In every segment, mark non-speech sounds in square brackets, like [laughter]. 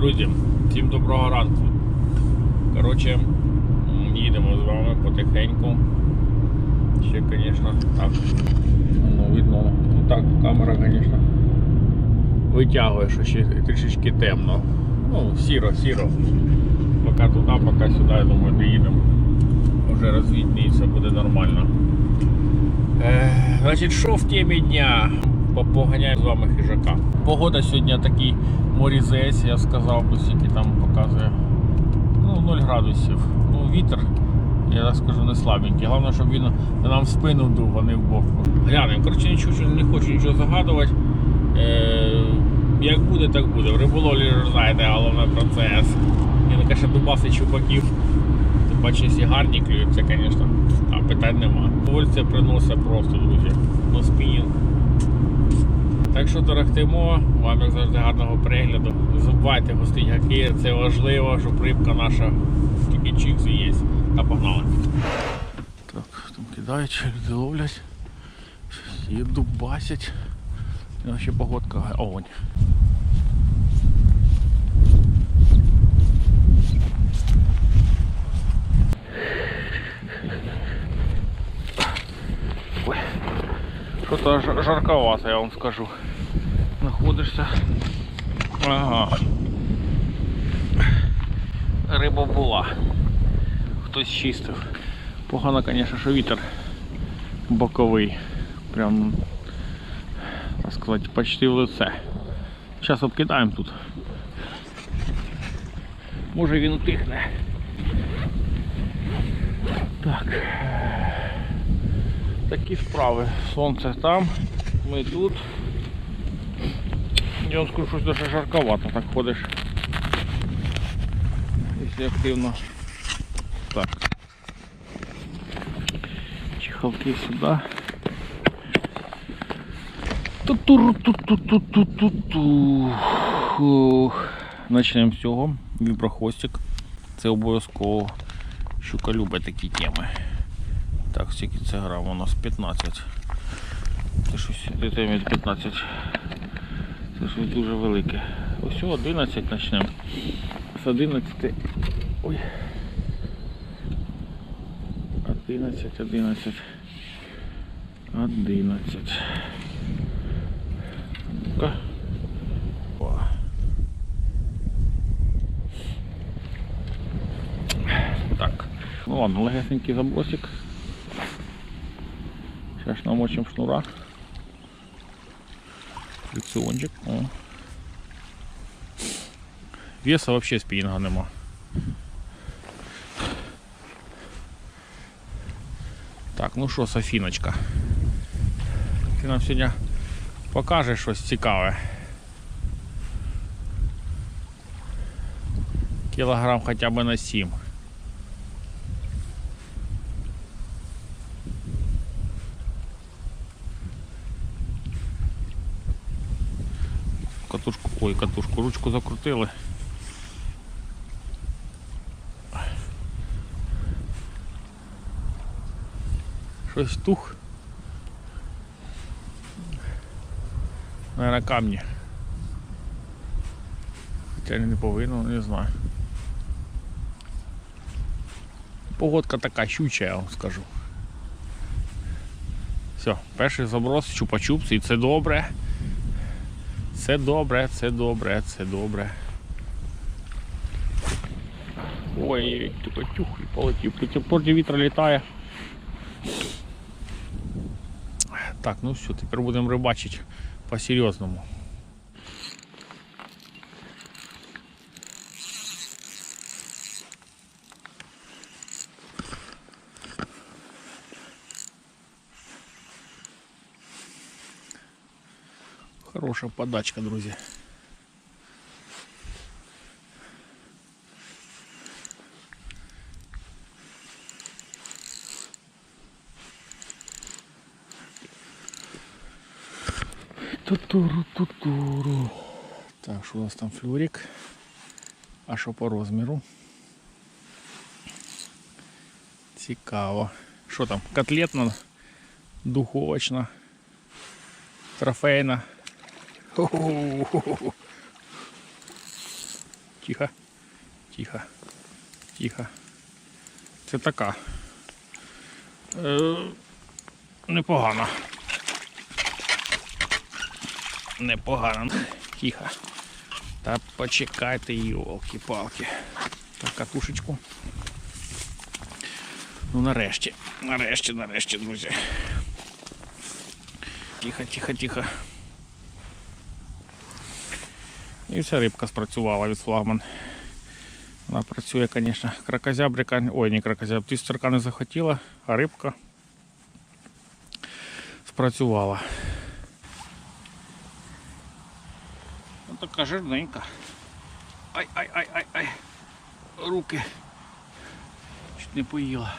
Друзі, всім доброго ранку. Коротше, їдемо з вами потихеньку. Ще, звісно, так. Ну, видно. Ну так, камера, звісно, витягує, що ще трішечки темно. Ну, сіро, сіро. Поки туди, поки сюди, я думаю, доїдемо. Вже розвідніється, буде нормально. Е, значить, що в темі дня? По- Поганяємо з вами хижака. Погода сьогодні такий морізець, я сказав, би, скільки там показує. Ну, 0 градусів. Ну, вітер, я так скажу, не слабенький. Головне, щоб він нам в спину дув, а не в бок. Глянемо. Коротше, нічого, не хочу нічого загадувати. Е, як буде, так буде. В риболовлі знаєте, головне процес. І ну, конечно, дубаси чупаків. Паче, якщо гарні клюють, це, звісно, а питань нема. Вольця приносить просто, друзі. На спінінг. Так що дорогтимо, вам як завжди гарного перегляду. Зубайте гостить гаки, це важливо, щоб рибка наша тільки чік з'їсть. Та погнали. Так, там кидають, люди ловлять. Їду дубасять. І ще погодка огонь. Ой. Що-то жарковато, я вам скажу. Знаходишся. Ага. Риба була. Хтось чистив. Погано, звісно, що вітер боковий. Прям, так сказати, почти в лице. Зараз обкидаємо тут. Може він утихне. Так. Такі справи. Сонце там, ми тут. Я вам скажу, щось дуже жарковато так ходиш. Якщо активно. Так. Чехалки сюди. Ту-ту-ру-ту-ту-ту-ту-ту-ту. Фух. Почнемо з цього. Віброхвостик. Це обов'язково. Щука такі теми. Так, скільки це грам? У нас 15. Це щось від 15. Це щось дуже велике. Ось 11 почнемо. З 11. Ой. 11, 11. 11. Ну-ка. Так. Ну ладно, легесенький забросик. Сейчас намочим шнура. Фрикціончик. О. Веса вообще спінінга нема. Так, ну що, Софіночка. Ти нам сьогодні покажеш щось цікаве. Кілограм хоча б на 7. Ой, катушку, ручку закрутили. Щось тух. Наверное, камні. Хоча не повинно, не знаю. Погодка така щуча, я вам скажу. Все, перший заброс, чупа-чупс, і це добре. Це добре, це добре, це добре. Ой, тупо тюх і полетів. Проти вітра літає. Так, ну все, тепер будемо рибачити по-серйозному. Хороша подачка, друзі. Тутуру, тутуру. Так, що у нас там флюрик? А що по розміру? Цікаво. Що там? Котлетна, духовочна, трофейна. Хо-хо-хо-хо. Тихо. Тихо. Тихо. Це така. Е, непогана. Непогано. Тихо. Та почекайте, йолки-палки. Так, катушечку. Ну нарешті. Нарешті, нарешті, друзі. Тихо, тихо, тихо. І вся рибка спрацювала від флагман. Вона працює, звісно, кракозябрика. Ой, не кракозяб, тістерка не захотіла, а рибка спрацювала. Ну така жирненька. Ай, ай, ай, ай, ай. Руки. Чуть не поїла.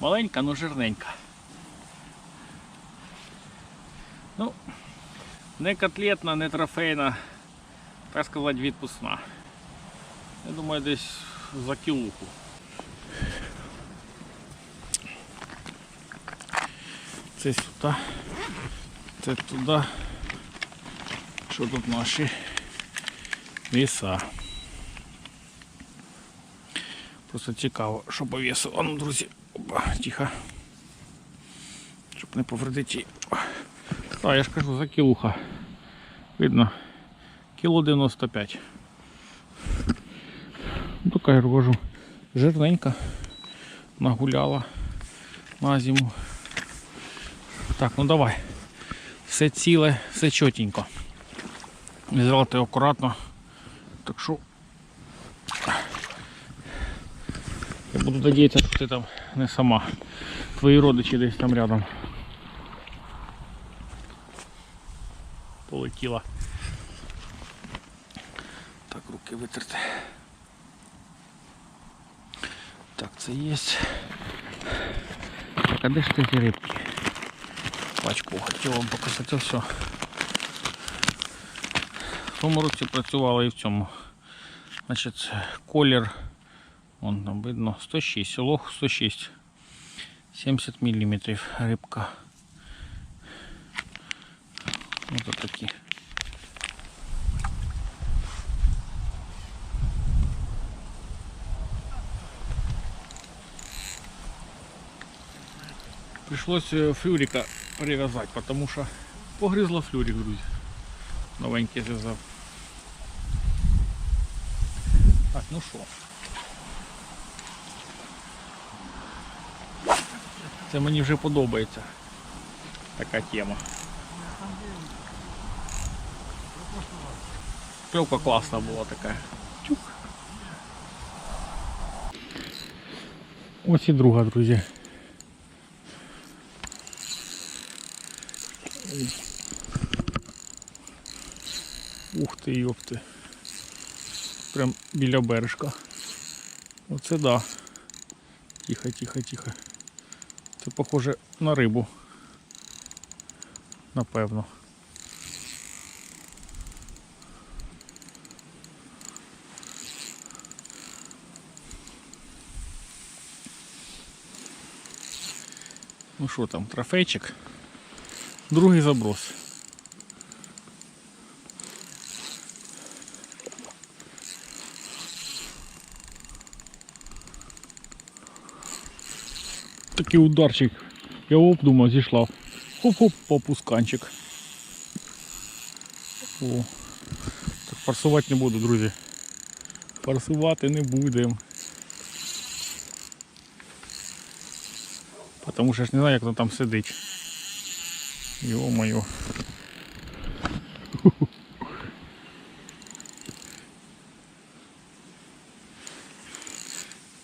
Маленька, но жирненька. Ну, не котлетна, не трофейна, так сказати, відпускна. Я думаю, десь за кілуху. Це сюди, це туди. Що тут наші віса? Просто цікаво, що по ну, друзі, опа, тихо. Щоб не повредити. А, я ж кажу, за кілуха. Видно, кіло 95. Ну, така я кажу, жирненька. Нагуляла на зиму. Так, ну давай. Все ціле, все чотенько. Взяти акуратно. Так що я буду надіятися, що ти там не сама. Твої родичі десь там рядом. Полетіла. Так, руки витерти. Так, це є. Так, а де ж ті рибки? Пачку хотів вам показати все. В тому році працювала і в цьому. Значить, колір, вон там видно, 106, лох 106. 70 мм рибка. Вот такі. Пришлось э, флюрика привязать, потому что погрызла флюрик, друзья. Новенький зв'язав. Так, ну що. Це мені вже подобається. Така тема. Пилка класна була така. Чук. Ось і друга, друзі. Ух ти, йопти. Прям біля бережка. Оце да. Тихо, тихо, тихо. Це похоже на рибу. Напевно. Ну що там, трофейчик? Другий заброс. Такий ударчик. Я оп, думав, зійшла. Хоп-хоп, попусканчик. О. Так форсувати не буду, друзі. Форсувати не будемо. Потому що ж не знаю, як воно там сидить. Йо-моє.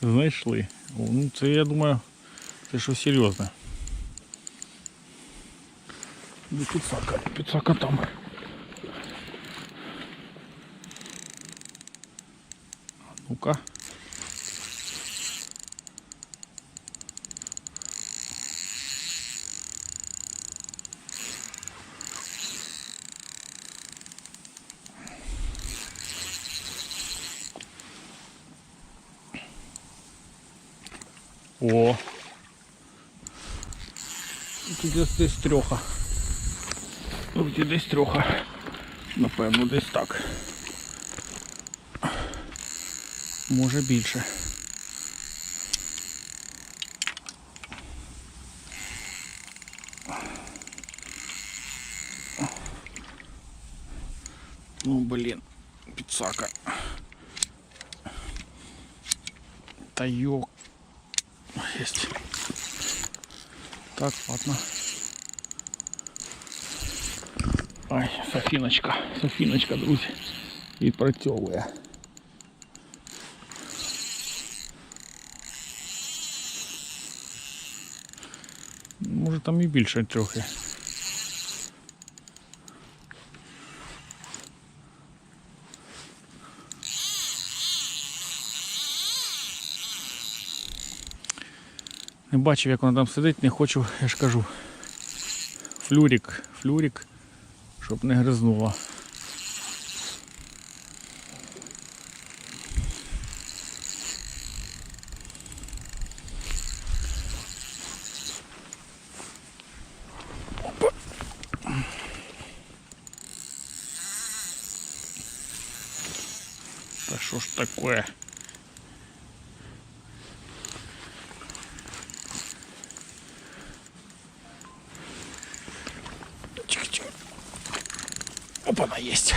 Знайшли. О, ну це я думаю, це що серйозне. Ну, Підсака, підсака там. Ну-ка. О. Тут десь трьоха. Тут десь трьоха. Напевно, десь так. Може більше. Ну, блін, підсака. Та йок. Есть. Так, ладно. Ай, Софіночка, Софіночка, друзі, відпрацьовує. Може там і більше трохи. Не бачив, як вона там сидить, не хочу, [laughs] я ж кажу. Флюрик, флюрик, щоб не гризнула. Та що ж таке? Опа, она есть.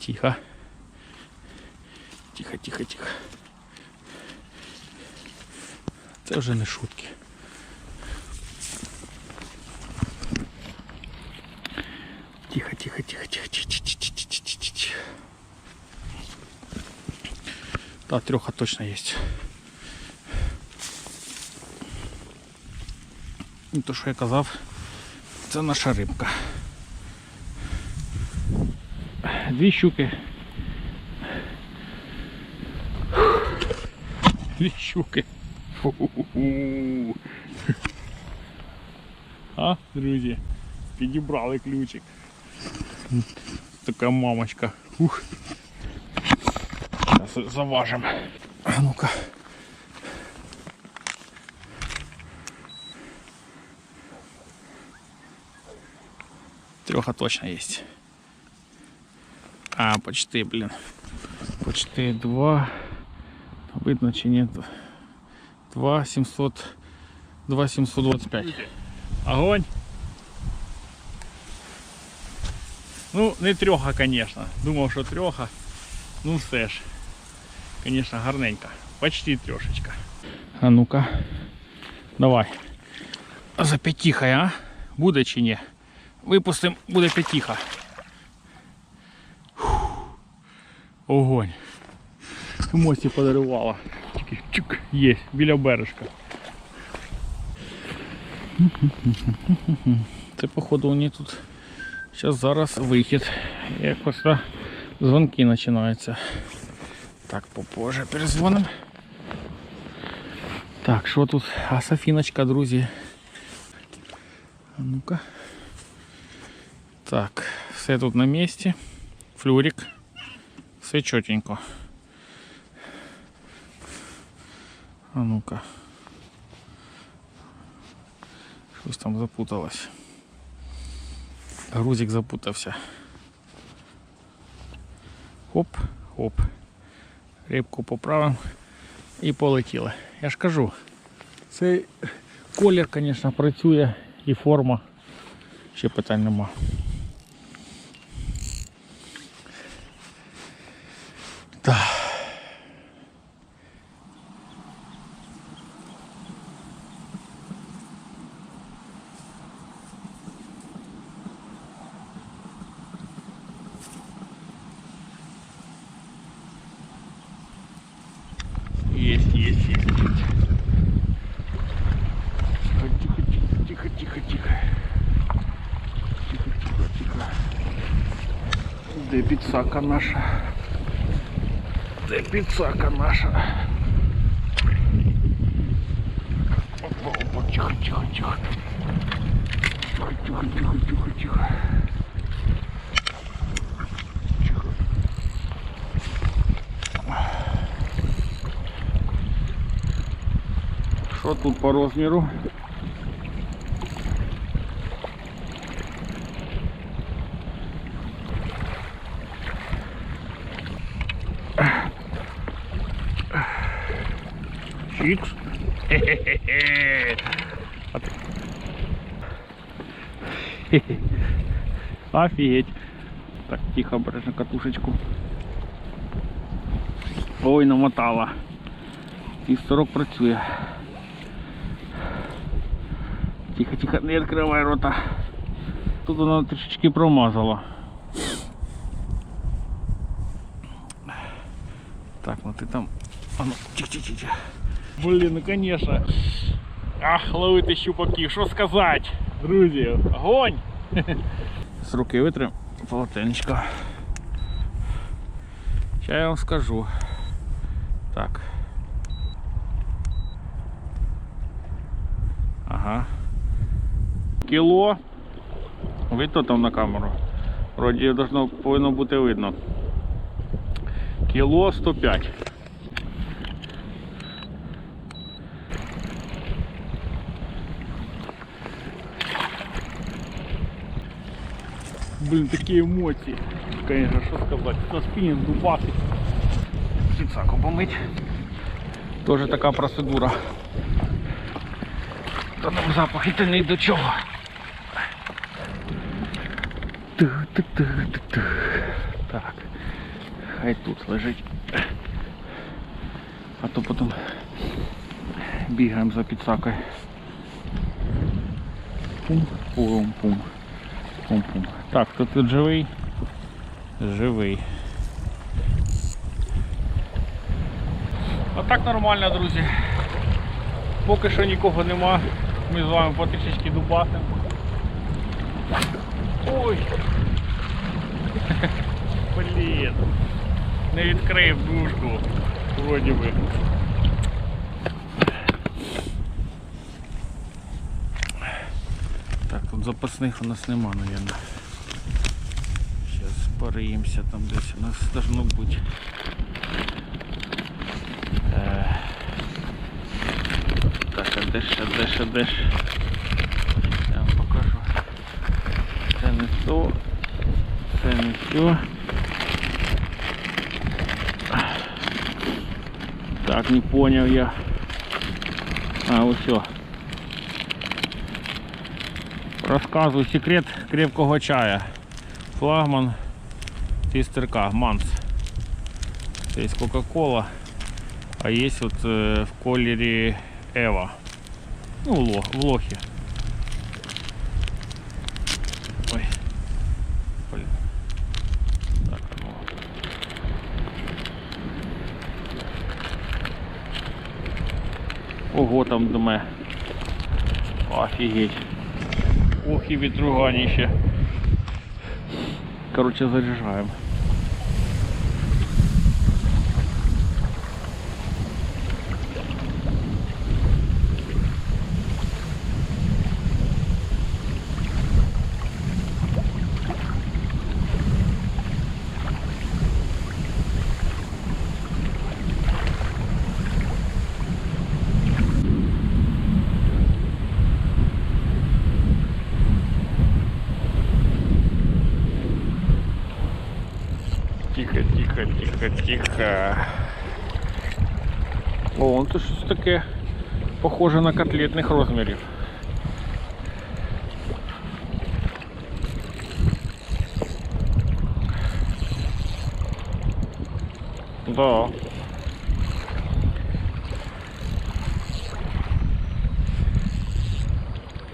Тихо. Тихо, тихо, тихо. Це вже не шутки. Тихо, тихо, тихо, тихо, тихо, тихо, тихо, тихо, тихо. Да, треха точно есть. Ну, то, що я казав, це наша рибка. Дві щуки. Дві щуки. А, друзі, підібрали ключик. Така мамочка. Ух. Зараз заважимо. А ну-ка. Треха точно есть. А, почти, блин. Почти два. Видно чи нет. Два 700. Два 725. Огонь. Ну, не трьоха, конечно. Думав, що трьоха. Ну все ж. Конечно, гарненько. Почти трешечка. А ну-ка. Давай. За п'ятіха, а? Буде чи ні? Випустимо, буде п'ятіха. Огонь. Мості подарувала. Тільки чук, є, біля бережка. Це походу у неї тут зараз зараз вихід. Якось дзвонки починаються. Так, попозже перезвоним. Так, що тут? А Софіночка, друзі. А ну-ка. Так, все тут на місці. Флюрик. Все чотенько. А ну-ка. Щось там запуталось. Грузик запутався. Хоп, хоп. Рибку поправимо і полетіли. Я ж кажу, цей колір, звісно, працює і форма. Ще питань нема. Де підсака наша? Де підсака наша? Опа, опа, тихо, тихо, тихо. Тихо, тихо, тихо, тихо, тихо. Тихо. Що тут по розміру? Чикс. Хе-хе-хе. А ти- Хе-хе. Офігеть. Так, тихо, бережно катушечку. Ой, намотала. І 40 працює. Тихо, тихо, не відкривай рота. Тут вона трішечки промазала. Так, ну ти там. А ну, тихо, тихо, тихо. Блін, ну конечно. Ах, ловити щупаків, що сказати, друзі, огонь! З руки витрим полотенечко. Сейчас я вам скажу. Так. Ага. Кіло. Видно там на камеру? Вроді должно, повинно бути видно. Кіло 105. Блин, такі емоції. Конечно, що сказати. На спині дубасить. Кіцаку помить. Тоже така процедура. Та нам запах іти не до чого. Так. Хай тут лежить. А то потім бігаємо за підсакою. Пум-пум-пум. Пум-пум. Так, хто тут живий? Живий. А так нормально, друзі. Поки що нікого нема. Ми з вами потрішечки дубасимо. Ой! [laughs] Блін. Не відкрив дужку. Вроді би. Так, запасних у нас нема, наверное. Сейчас пориємося там десь у нас должно бути. Е, Так, а де а де а де ж? Я вам покажу. Це не то, це не то. Так, не понял я. А, ось все. Розказую секрет крепкого чая. Флагман фістерка Манс. Це є Кока-Кола, а є от е, в кольорі Ева. Ну, в ло- в лохі. Ой. Блін. Так, ну. Ого, там дме. Офігеть. Ох і вітруганіще. Короче, заряжаем. Таке похоже на котлетних розмірів. Да.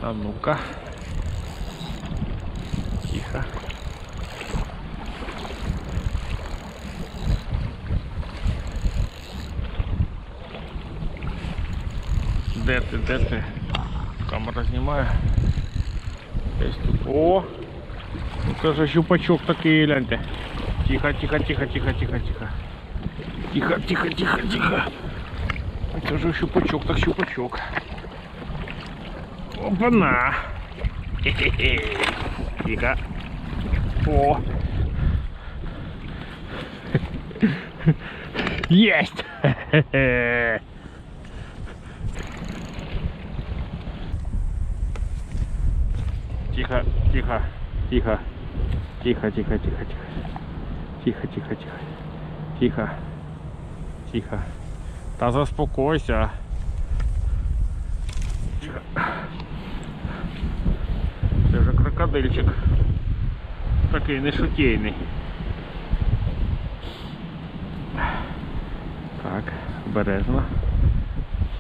А ну-ка. Тихо. Де ти, де ти? Камера знімає. Десь тут. О! Ну це ж щупачок такий, гляньте. Тихо, тихо, тихо, тихо, тихо, тихо. Тихо, тихо, тихо, тихо. Це ж щупачок, так щупачок. Опана! Хе-хе-хе. Тихо. О! Есть! Тихо, тихо, тихо, тихо, тихо, тихо, тихо. Тихо, тихо, тихо. Тихо. Тихо. Та заспокойся. Тихо. Це вже крокодильчик. Такий нешутейний. Так, обережно.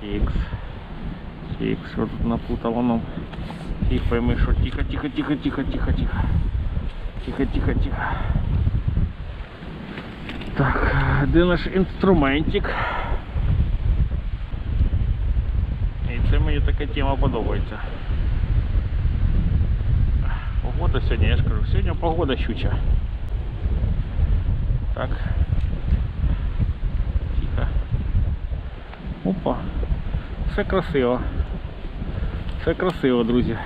Чікс. Чікс, що тут напутало нам. І пойми, що тихо, тихо, тихо, тихо, тихо, тихо. Тихо, тихо, тихо. Так, де наш інструментик? І це мені така тема подобається. Погода сьогодні, я ж кажу, сьогодні погода щуча. Так. Тихо. Опа. Все красиво. Все красиво, друзі.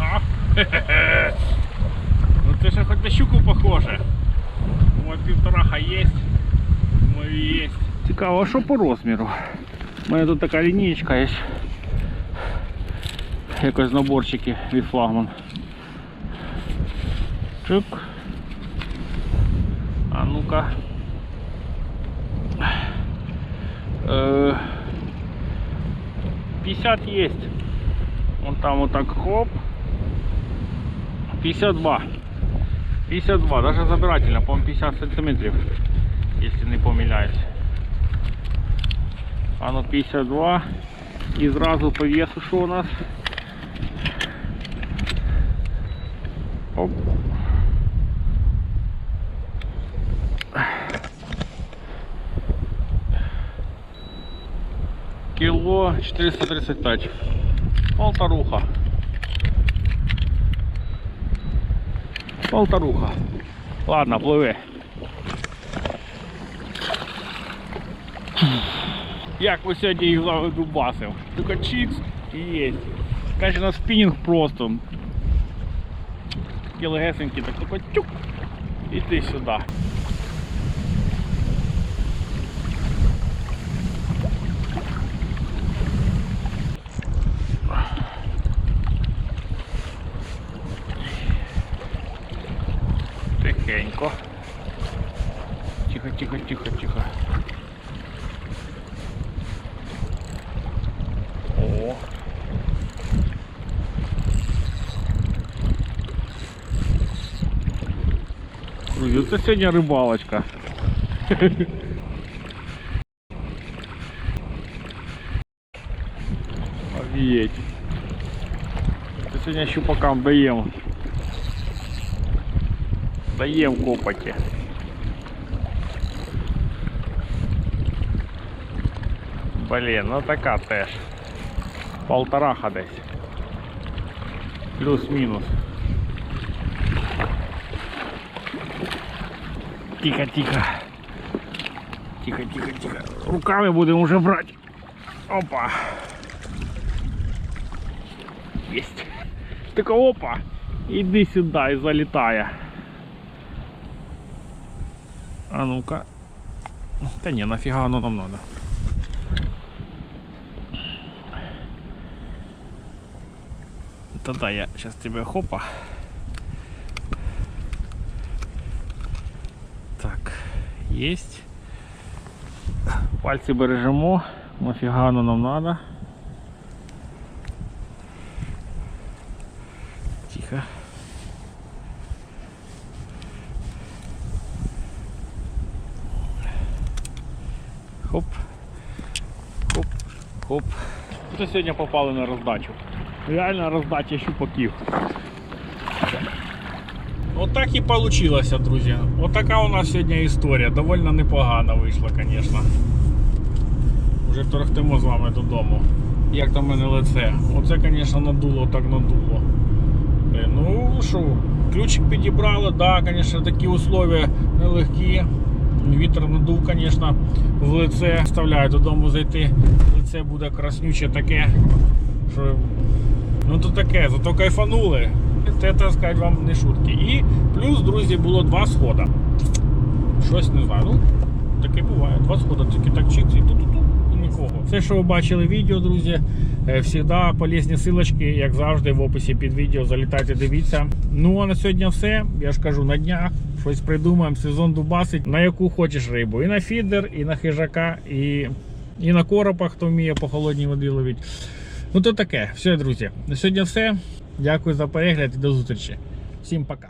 А, хе-хе-хе. Ну це ж хоч на щуку похоже. Думаю, півтораха є. Думаю, є. Цікаво, а що по розміру? У мене тут така лінієчка є. Якось наборчики від флагман. Чук. А ну-ка. Э, 50 есть. Вон там вот так хоп. 52. 52, даже забирательно, по-моему, 50 сантиметров, если не помиляюсь. А ну 52. І зразу по весу що у нас? Оп. Кіло 435. Полторуха. Полторуха. Ладно, пливи. Як ви сьогодні їх задубасив? Тільки чікс і є. Каже на спінінг просто. Такі легесенькі, так тільки тюк. Іди сюди. це сьогодні рибалочка. Офігеть. Це сьогодні щупакам даємо. Даємо копоті. Блін, ну така теж. Полтораха десь. Плюс-мінус. Тихо, тихо. Тихо, тихо, тихо. Руками будемо вже брати. Опа. Есть. Так опа. Іди сюди і залітає. А ну-ка. Та ні, нафіга воно нам надо. Тогда я сейчас тебе хопа. Есть. Пальці бережемо. Нафіга воно нам надо. Тихо. Хоп. Хоп. Хоп. Це сьогодні попали на роздачу. Реальна роздача щупаків. От так і вийшло, друзі. От така у нас сьогодні історія. Довольно непогана вийшла, звісно. Вже торохтимо з вами додому. Як там мене лице. Оце, звісно, надуло, так надуло. Е, Ну що, ключик підібрали, да, звісно, такі условия нелегкі. Вітер надув, звісно, в лице. Вставляю додому зайти. Лице буде краснюче таке, що Ну то таке, зато кайфанули. Це так сказати вам не шутки. І плюс, друзі, було два схода. Щось не знаю. Ну, таке буває. Два схода, тільки так чикці і тут-тут-тут, і нікого. Все, що ви бачили в відео, друзі, е, всегда полезні силочки, як завжди, в описі під відео. Залітайте, дивіться. Ну а на сьогодні все. Я ж кажу, на днях щось придумаємо, сезон дубасить, на яку хочеш рибу. І на фідер, і на хижака, і, і на коропа, хто вміє по холодній воді ловити. Ну то таке. Все, друзі. На сьогодні все. Дякую за перегляд і до зустрічі. Всім пока.